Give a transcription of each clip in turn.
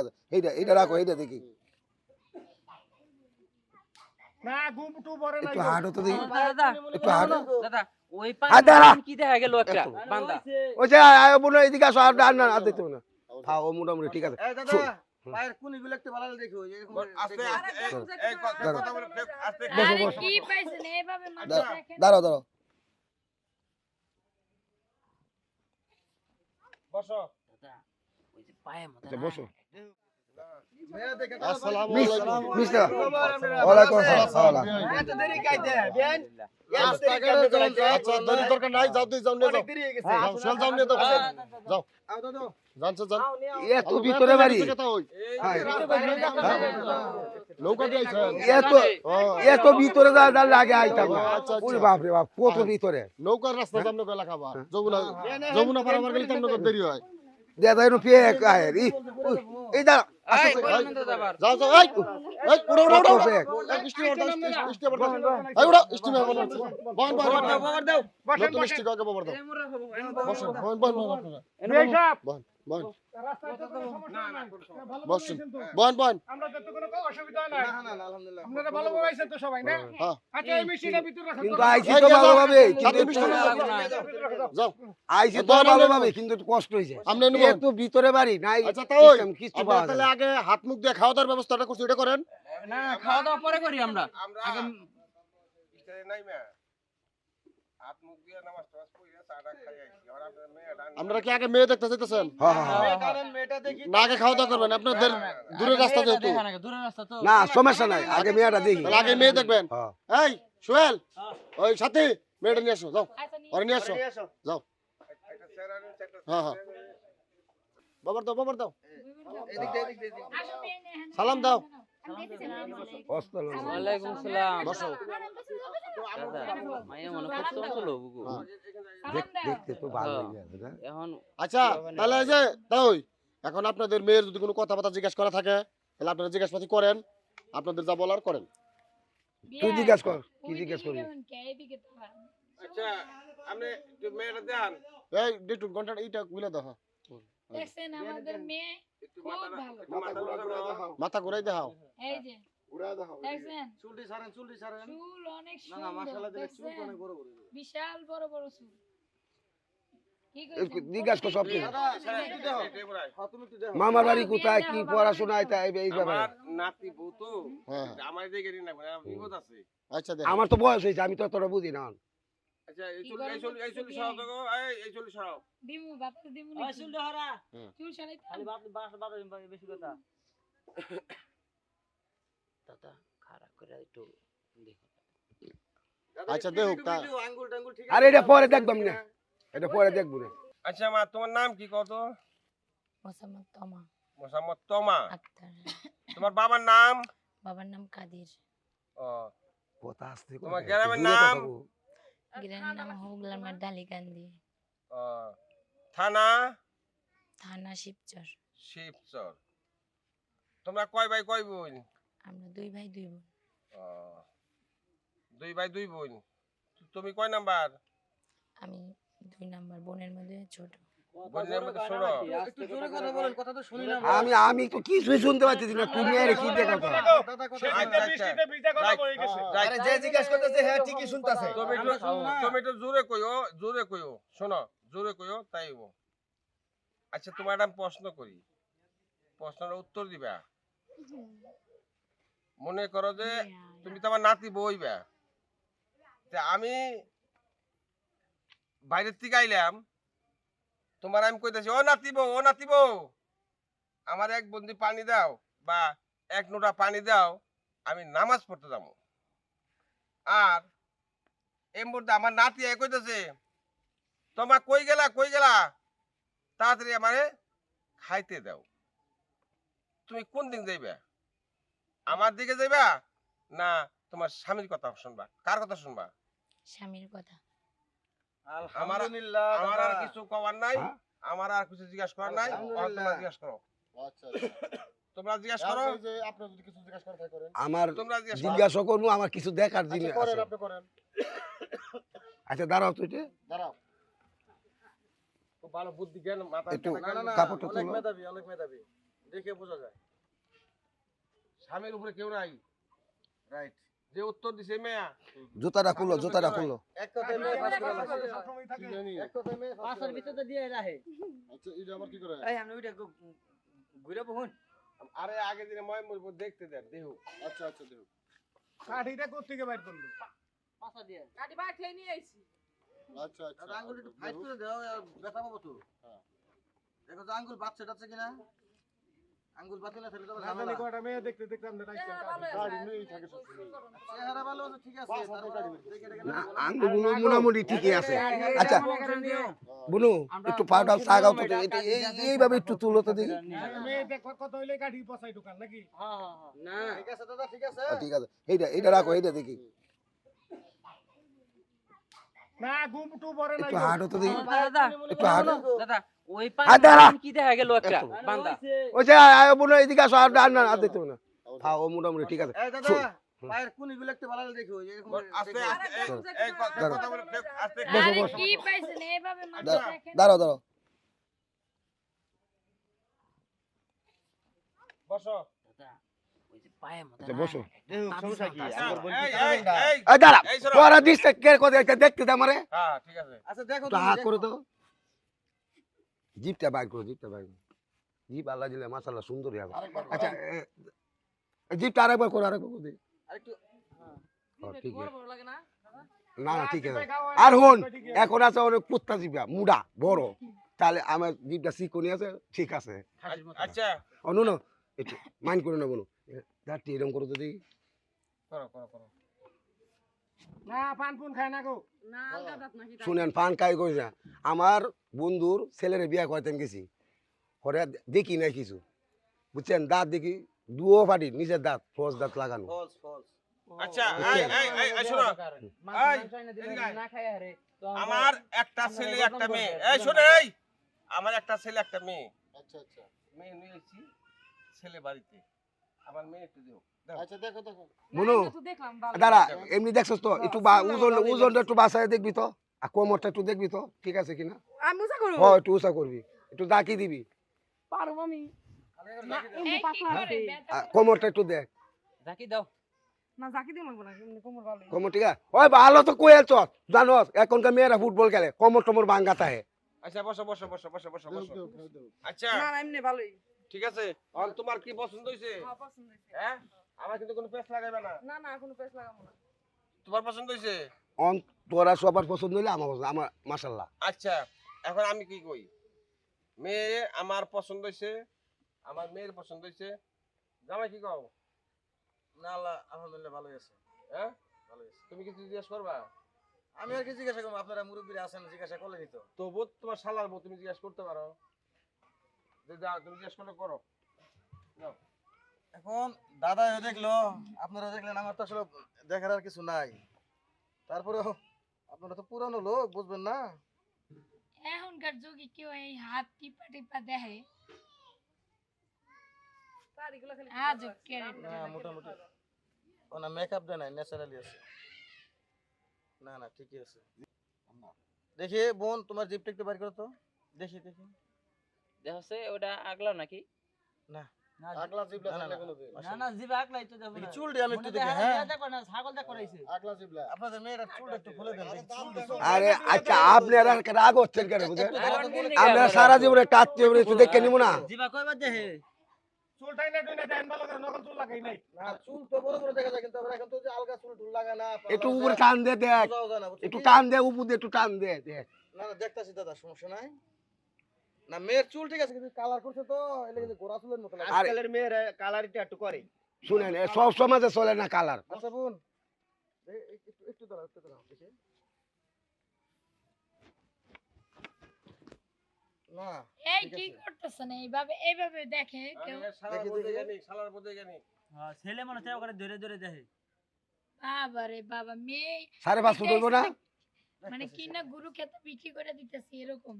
আছে। এইটা এইটা রাখো এইটা দেখি। না ঘুম টু পরে একটু হাঁটো তো দেখি। একটু হাঁটো। দাদা ওই হাত দাঁড়া। পানি কি দেখা গেল একটা? ওই যে আয় বোনো এদিকে আসো আর আর না আর দিতে না। থাও ও মোটামুটি ঠিক আছে। এই দাদা শোন। পায়ের কুনিগুলো একটু ভালো দেখো এরকম আস্তে আস্তে এই- এই ক- দাঁড়া। কথা বলে আস্তে। বসো, বসো। কি পাইছেন? এইভাবে মানুষ দেখেন। দাঁড়াও দাঁড়াও। বসো। দাদা ওই যে পায়ে মতো বসো। এত আচ্ছা হয়ে ভিতরে বাড়ি হ্যাঁ। দিয়ে এত ভিতরে লাগে আইতাম না আচ্ছা, আচ্ছা। ওরে বাপ রে বাপ কত ভিতরে নৌকার রাস্তা সামনে গেলা খাবা যমুনা যমুনা পার আমার গেলে দেরি হয় এনো পেয়ে এই দা আবার। যাও যাও এই এই উড়ো উড়ো উড়ো কত ব্যাগ? এই বৃষ্টি ওর দাও বৃষ্টি ওর দাও এই উড়ো বৃষ্টি মে বল বন বন বন দাও বসেন নতুন বৃষ্টি কাকে ববর দাও। বসেন বন বন বন এই সব বন বন। রাস্তায় তো কোনো সমস্যা নাই। ভালো বসেন। বসেন তো। বন বন। আমরা তো কোনো অসুবিধা নাই। না না না আলহামদুলিল্লাহ। আপনারা ভালো বলাইছেন তো সবাই না? আচ্ছা এই মিষ্টিটা ভিতরে রাখুন কিন্তু আইছি তো ভালোভাবে কিন্তু একটু- ভিতরে যাও। আইছি তো দাও, দাও, ভালোভাবে কিন্তু কষ্ট হয়েছে। আমনে নিব। এত ভিতরে বাড়ি নাই আচ্ছা পাওয়া তাহলে আগে হাত মুখ দিয়ে খাওয়া দাওয়ার ব্যবস্থাটা করছি এটা করেন। না খাওয়া দাওয়া পরে করি আমরা। আমরা আগে নাই মে। হাত মুখ দিয়ে নামাজ টামাজ পড়ে আপনার কি আগে মেয়ে দেখতে চাইতেছেন হ্যাঁ, হ্যাঁ, হ্যাঁ। মেয়ে কারণ মেয়েটা দেখি না আগে খাওয়া দাওয়া করবেন আপনাদের দূরের রাস্তা যেহেতু। না সমস্যা নাই আগে মেয়েটা দেখি। আগে মেয়ে দেখবেন। হ্যাঁ। এই সোহেল ওই সাথে মেয়েটা নিয়ে আসো যাও। আচ্ছা নিয়ে ওরে নিয়ে আসো যাও। হ্যাঁ হ্যাঁ। বাবার দাও বাবার দাও। সালাম দাও। মনে হ্যাঁ। দেখ- আচ্ছা তাহলে যে তাই এখন আপনাদের মেয়ের যদি কোনো কথাবার্তা জিজ্ঞাসা করা থাকে তাহলে আপনারা জিজ্ঞাসাপাতি করেন আপনাদের যা বলার করেন তুই জিজ্ঞাসা কর কি জিজ্ঞাসা করবি। আচ্ছা আপনি মেয়েটা দেখান এই একটু ঘন্টাটা এইটা গুলে হ্যাঁ। দেখছেন আমাদের মেয়ে মাথা ঘুরাই দেখাও। এই যে দেখছেন? চুলটি সারেন চুলটি সারেন। চুল অনেক না না মাশাআল্লাহ দেখে চুল অনেক বড় বড় বিশাল বড় বড় চুল। কি একটু কইছেন? জিজ্ঞাসা কর সব কিছু দাদা সারা একটু দেখো এটাই বড়াই। হ্যাঁ তুমি একটু দেখো মামার বাড়ি কোথায় কি পড়াশোনা তাই এই আমার নাতি বউ তো। হ্যাঁ আছে। আচ্ছা দেখ। আমার তো বয়স হয়েছে আমি তো তোরা বুঝি না। আচ্ছা এই চুল এই চুল এই চুল সরাও দিয়ে? এই এই চুল সরাও। দিমু বাতাস দিমু নাকি? চুল সরাইতে দাদা খারাপ করে একটু দেখো। দাদা, একটু, দেখো, একটু, তা- একটু, আঙ্গুল টাঙ্গুল ঠিক আরে এটা পরে দেখবাম না। এটা পরে দেখব না। মা তোমার নাম কি কত মোসাম্মদ তমা। মোসাম্মদ তমা? তোমার বাবার নাম? বাবার নাম কাদির। ও। কথা আসতে তোমার গ্রামের নাম? গ্রামের নাম হুগলামার ডালিকান্দি থানা? থানা? শিবচর। শিবচর। তোমরা কয় ভাই কয় বোন? আমরা দুই ভাই দুই বোন। দুই ভাই দুই বোন। তুমি কয় নাম্বার? আমি দুই নাম্বার বোনের মধ্যে ছোট। বোনের মধ্যে ষোলো একটু জোরে কথা বলেন কথা তো শুনি না আমি আমি তো কিছুই শুনতে পাচ্ছি না তুমি আর কি দেখা কথা। বৃষ্টিতে ভিজে কথা রাইট। বলে আরে যে জিজ্ঞাসা করতেছে হ্যাঁ ঠিকই শুনতাছে। তুমি একটু জোরে কইও জোরে কইও। শোনো জোরে কইও তাই আচ্ছা তোমার একটা প্রশ্ন করি। প্রশ্নের উত্তর দিবা? মনে করো যে তুমি তো আমার নাতি বইবা। আমি বাইরের থেকে আইলাম তোমার আমি কইতেছি, ও নাতি বউ, ও নাতি বউ, আমার এক বন্ধু পানি দাও বা এক নোটা পানি দাও, আমি নামাজ পড়তে যাব। আর এই মুহূর্তে আমার নাতি এ কইতেছে, তোমার কই গেলা কই গেলা? তাড়াতাড়ি আমারে খাইতে দাও। তুমি কোন দিন যাইবা? আমার দিকে যাইবা? না, তোমার স্বামীর কথা শুনবা। কার কথা শুনবা? স্বামীর কথা। আলহামদুলিল্লাহ আমার আর কিছু কবার নাই। হ্যাঁ? আমার আর কিছু জিজ্ঞাসা করার নাই। তোমরা আলহামদুলিল্লাহ। জিজ্ঞাসা করো। আচ্ছা আচ্ছা। তোমরা জিজ্ঞাসা করো। এই যে আপনারা যদি কিছু জিজ্ঞাসা করা থাকে করেন। আমার তোমরা জিজ্ঞাসা করো। আমার কিছু দেখার জিনিস আচ্ছা করেন আপনি করেন। আচ্ছা দাঁড়াও তুই। দাঁড়াও। খুব ভালো বুদ্ধি জ্ঞান মাথা না, না, না, কাপড়টা অনেক মেধাবী অনেক মেধাবী। দেখে বোঝা যায়। স্বামীর উপরে কেউ নাই। রাইট যে উত্তর দিছে মেয়া। জুতাটা খুললো জুতাটা খুললো। এক কথায় মেয়ে পাস করে লাগছে সবসময় থাকে। কি জানি? এক কথায় মেয়ে পাস পাঁচের ভিতরে দিয়ে রাখে। আচ্ছা এটা আবার কি করে? এই আমি ওইটা ঘুরে বহুন আরে আগে দিনে ময় মুরবো দেখতে দেন দেহ আচ্ছা আচ্ছা দেখো কাঠিটা কোথেকে বাইর করল? পাঁচা দিয়ে। আচ্ছা আচ্ছা আর আঙ্গুল একটু ফাইট করে দাও ব্যথা পাবো তো? হ্যাঁ। দেখো তো আঙ্গুল বাচ্চা টাচ্ছে কিনা? আঙ্গুল বাচ্চা না থাকলে তো আবার জানি কয়টা মেয়ে? দেখতে দেখতে আমরা রাখছি গাড়ি নেই থাকে চেহারা ভালো আছে ঠিক আছে না আঙ্গুলগুলো মোটামুটি ঠিকই আছে। আচ্ছা বুনু একটু পাউডার তো এটা এই- এইভাবে একটু তুলো তো দেখি। মেয়ে দেখ কত হইলে কাঠি পচাই দোকান নাকি? না। ঠিক আছে দাদা ঠিক আছে। ঠিক আছে। এইটা এইটা রাখো এইটা দেখি। না ঘুম টু পরে না একটু হাঁটো তো দেখি। দাদা একটু হাঁটো। দাদা ওই আর কি দেখা গেল একটা বান্দা। ওই যে আয়, আয়, এদিকে আসো আর আর না আর দিতে না। হ্যাঁ ও মোটামুটি ঠিক আছে। এই দাদা পায়ের কুনিগুলো একটু ভালো দেখো এরকম আস্তে আস্তে এই- এই কথা বলে আস্তে বসো, বসো। কি পাইছেন? এইভাবে মানুষ দেখেন। দাঁড়াও দাঁড়াও। বসো। দেখতে দে আমারে। হ্যাঁ আচ্ছা জিপটা বাইর করো জিপটা বাইর করো। জিপ আল্লাহ দিলে মাশাআল্লাহ সুন্দরই হবে। আরেকবার আচ্ছা এ, এ, জিপটা আরেকবার করো আরেকবার করো। ও, ঠিক আছে। না? না না ঠিক আছে। আর। হন এখন আছে অনেক কুত্তা জিপা মুডা বড়। তাহলে আমার জিপটা চিকনি আছে ঠিক আছে। আচ্ছা। অনু না একটু মাইন্ড করে না দাঁড়টি এরকম করো তো দেখি। করো করো করো। না পান পুন খায় না গো। না আলগা দাঁত নাকি শুনেন পান খাই কই না? আমার বন্ধুর ছেলের বিয়া কয়তেন গেছি। হরে দেখি নাই কিছু। বুঝছেন? দাঁত দেখি দুও ফাটি নিজের দাঁত ফোস দাঁত লাগানো। আচ্ছা। না আমার একটা ছেলে একটা মেয়ে। এই শোনো এই। আমার একটা ছেলে একটা মেয়ে। আচ্ছা আচ্ছা। মেয়ে নিয়ে এসেছি ছেলে বাড়িতে। আমার মেয়ে একটু দিও। আচ্ছা দেখো দেখো। মনো দাঁড়া এমনি দেখছস তো একটু বা- ওজন ওজনটা একটু বাসায় দেখবি তো আর কোমরটা একটু দেখবি তো ঠিক আছে কিনা? আমি উসা করব? একটু একটু দিবি। পারব আমি কোমরটা একটু দেখ। দাও। কোমর ঠিক আছে। ওই ভালো তো জানোস এখনকার মেয়েরা ফুটবল খেলে কোমর টমর ভাঙ্গা থাকে আচ্ছা বসো বসো বসো বসো বসো বসো। আচ্ছা। না না এমনি ভালোই। ঠিক আছে আর তোমার কি পছন্দ হয়েছে হ্যাঁ পছন্দ হয়েছে হ্যাঁ? আমার কিন্তু কোনো পেস লাগাইবে না। না না কোনো পেস লাগাবো না। তোমার পছন্দ হয়েছে অন তোরা সবার পছন্দ হইলে আমার পছন্দ আমার মাশাল্লাহ আচ্ছা এখন আমি কি কই? মেয়ে আমার পছন্দ হয়েছে আমার মেয়ের পছন্দ হয়েছে জামাই কি কও? না আলহামদুলিল্লাহ ভালোই আছে। হ্যাঁ? ভালোই আছে। তুমি কিছু জিজ্ঞেস করবা? আমি আর কি জিজ্ঞাসা করব আপনারা মুরব্বীরা আছেন জিজ্ঞাসা করলেনি তো। তো বোধ তোমার শালার বউ তুমি জিজ্ঞেস করতে পারো। যে যা তুমি জিজ্ঞেস করলে করো। এখন দাদা দেখল আপনারা দেখলেন আমার তো আসলে দেখার আর কিছু নাই। তারপরেও আপনারা তো পুরানো লোক বুঝবেন না। এখনকার যুগে কেউ এই হাত টিপা টিপা দেখে। না মোটামুটি। ও না মেকআপ দেয় নাই ন্যাচারালি আছে। না না ঠিকই আছে। দেখি বোন তোমার জিপটা একটু বাইর করো তো। দেখি দেখি। দেখছে ওটা আগলা নাকি? না। আগলা জিবলা না, না, থাকলে কোনো না না জিবা আগলাই তো দেখো দেখি চুলটি আমি একটু দেখি হ্যাঁ। দেখো না ছাগল দেখ করাইছে। আগলা জিবলা আপনাদের মেয়েরা চুলটা একটু খুলে দেন দেখি চুল দেখো। আরে আচ্ছা আপনারা রাগ হচ্ছেন কেন বুঝেন একটু দেখো তো বোন, আমরা সারা জীবনে বলে একটু দেখে নিব না। জিবা কয়বার দেখে? না টুইনা দেন ভালো করে নকল চুল লাগাই নাই। না চুল তো বড় বড় দেখা যায় কিন্তু আবার এখন তো যে আলগা চুল টুল লাগা না একটু উপরে টান দে দেখ। বোঝাও যায় না, বুঝছ একটু টান দে উপর দিয়ে একটু টান দে দেখ। না না দেখতাছি দাদা সমস্যা নাই। না মেয়ের চুল ঠিক আছে কিন্তু কালার করছে তো এলে কিন্তু গোড়া চুলের মতো লাগে। মেয়েরা কালারটা একটু করে। শুনেন সব সমাজে চলে না কালার আচ্ছা বোন। একটু একটু দাঁড়াও একটু দাঁড়াও দেখি। না এই কি করতেছেন এইভাবে? এইভাবে দেখে কেউ আরে শালার দেখি, বলতে দেখি। জানি শালার বলতে জানি। ছেলে মনে হয় ওখানে ধরে ধরে দেখে। বাবা রে বাবা মেয়ে সাড়ে পাঁচ ফুট না? মানে কি না গুরু খেতে বিক্রি করে দিতেছি এরকম।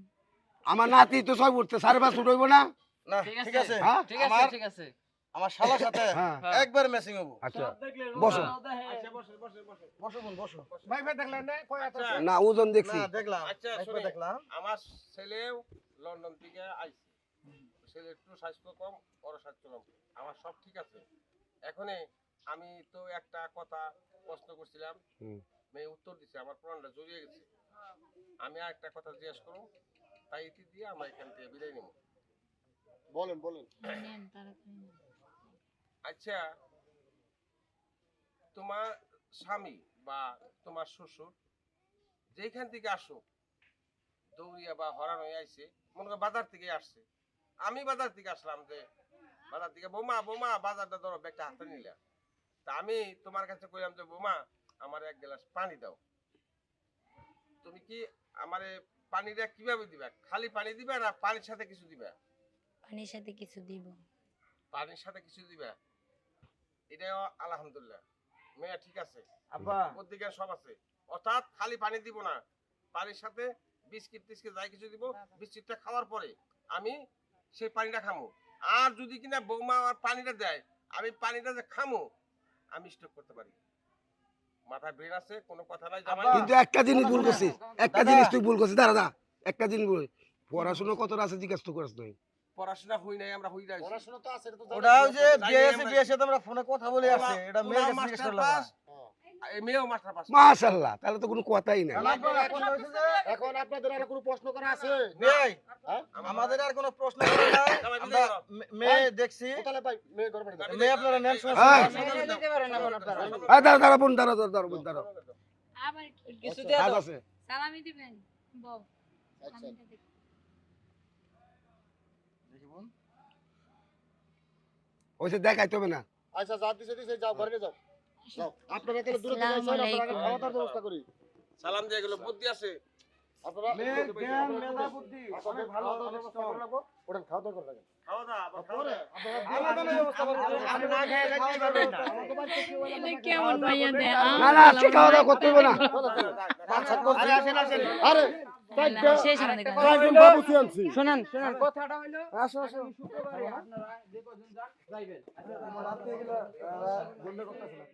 আমার নাতি তো সব উঠছে সাড়ে পাঁচ ফুট হইব না? না ঠিক ঠিক আছে। আছে। হ্যাঁ? ঠিক আছে ঠিক আছে। আমার শালার সাথে হ্যাঁ। একবার ম্যাচিং হব। আচ্ছা। বসো। বসে বসে বসে। বসো বোন বসো। ভাই ভাই দেখলেন না? কয় এত। না ওজন দেখছি। দেখলাম। আচ্ছা, দেখলাম। আমার ছেলেও লন্ডন থেকে আইছে। ছেলে একটু স্বাস্থ্য কম ওর স্বাস্থ্য কম। আমার সব ঠিক আছে। এখনে আমি তো একটা কথা প্রশ্ন করছিলাম। মেয়ে উত্তর দিছে আমার প্রাণটা জড়িয়ে গেছে। আমি আর একটা কথা জিজ্ঞেস করব তাই ইতি দিয়ে আমরা এখান থেকে বিদায় নেব। বলেন বলেন। আচ্ছা তোমার স্বামী বা তোমার শ্বশুর যেখান থেকে আসুক দৌড়িয়া বা হরান হয়ে আইছে মনে করো বাজার থেকে আসছে। আমি বাজার থেকে আসলাম যে বাজার থেকে বোমা বোমা বাজারটা ধরো ব্যাগটা হাতে নিলা। তা আমি তোমার কাছে কইলাম যে বোমা আমার এক গ্লাস পানি দাও। তুমি কি আমারে পানিটা কীভাবে দিবা? খালি পানি দিবা না পানির সাথে কিছু দিবা? পানির সাথে কিছু দিব। পানির সাথে কিছু দিবা? এটাও আলহামদুলিল্লাহ। মেয়ে ঠিক আছে? আব্বা। বুদ্ধিজ্ঞান সব আছে। অর্থাৎ খালি পানি দিব না। পানির সাথে বিস্কিট টিস্কিট যাই কিছু দিব বিস্কিটটা খাওয়ার পরে আমি সেই পানিটা খামু। আর যদি কিনা বৌমা আমার পানিটা দেয় আমি পানিটা যে খামু আমি স্টক করতে পারি। মাথায় ব্রেন আছে কোনো কথা নাই কিন্তু একটা জিনিস ভুল করছিস একটা জিনিস তুই ভুল করছিস দাঁড়া দাঁড়া একটা জিনিস ভুল। পড়াশোনা কতটা আছে জিজ্ঞাসা তো করিস নাই। পড়াশোনা হই নাই আমরা হই নাই পড়াশোনা তো আছে এটা তো ওটা ওই যে বিয়ে আছে আমরা- ফোনে কথা বলে আছে এটা কাছে জিজ্ঞেস করলাম। পাস এই মেয়েও মাস্টার পাস মাশাআল্লাহ তাহলে তো কোনো কথাই নাই। এখন আপনাদের আর কোনো প্রশ্ন করা আছে? মেয়ে হ্যাঁ? আমাদের আর কোনো প্রশ্ন করে নাই। মেয়ে দেখছি। ভাই? মেয়ে আপনারা নেন সমস্যা হ্যাঁ। দাঁড়া দাঁড়া বোন দাঁড়া দাঁড়া দাঁড়া বোন দাঁড়া আবার কিছু আচ্ছা, দিয়ে কাজ দাও। আছে। সালামি দিবেন? বউ। আচ্ছা। দেখি। বোন। ওইসে দেখাইতে হবে না। আচ্ছা যা দিছে দিছে যাও ঘরে যাও। আপনারা তাহলে দূরে থেকে আসসালামু আপনারা খাওয়া দাওয়ার ব্যবস্থা করি। সালাম দিয়ে গেল বুদ্ধি আছে? আপনারা মেয়ে জ্ঞান মেধা বুদ্ধি অনেক ভালো ভালো ব্যবস্থা করে রাখব ওটা খাওয়া দাওয়া করে রাখেন। খাওয়া দাওয়া পরে আপনারা ব্যবস্থা করে আপনি না খেয়ে থাকতে পারবেন না। আমার তো বাড়িতে কেউ এলে এটা কেমন ভাইয়া দেয় না না আজকে খাওয়া দাওয়া করতে হবে না। চলো, চলো। পাঁচ সাত আরে আসেন, আসেন। আরে আল্লাহ, চারটা- শেষ আমাদের কাছে। চারজন বাবুচি আনছি। শোনেন শোনেন। কথাটা হইল আসো আসো। শুক্রবারে আপনারা যে কজন যান যাইবেন। রাত্রে এগুলো, আহ, বন্ধ করতেছে না।